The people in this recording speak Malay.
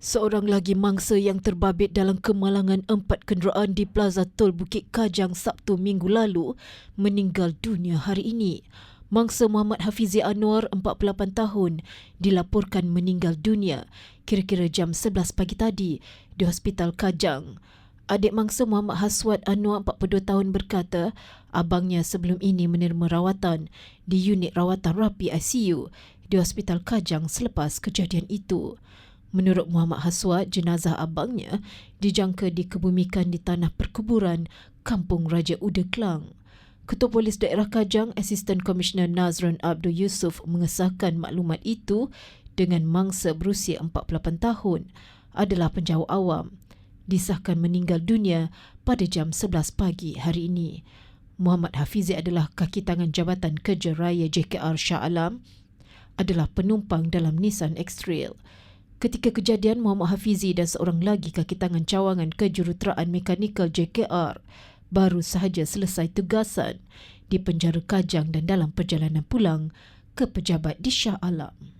Seorang lagi mangsa yang terbabit dalam kemalangan empat kenderaan di Plaza Tol Bukit Kajang Sabtu minggu lalu meninggal dunia hari ini. Mangsa Muhammad Hafizi Anwar, 48 tahun, dilaporkan meninggal dunia kira-kira jam 11 pagi tadi di Hospital Kajang. Adik mangsa Muhammad Haswat Anwar, 42 tahun berkata abangnya sebelum ini menerima rawatan di unit rawatan rapi ICU di Hospital Kajang selepas kejadian itu. Menurut Muhammad Haswat, jenazah abangnya dijangka dikebumikan di tanah perkuburan Kampung Raja Uda Kelang. Ketua Polis Daerah Kajang, Asisten Komisioner Nazrun Abdul Yusuf mengesahkan maklumat itu dengan mangsa berusia 48 tahun adalah penjauh awam. Disahkan meninggal dunia pada jam 11 pagi hari ini. Muhammad Hafizi adalah kaki tangan Jabatan Kerja Raya JKR Shah Alam adalah penumpang dalam Nissan X-Trail. Ketika kejadian, Muhammad Hafizi dan seorang lagi kaki tangan cawangan kejuruteraan mekanikal JKR baru sahaja selesai tugasan di penjara Kajang dan dalam perjalanan pulang ke pejabat di Shah Alam.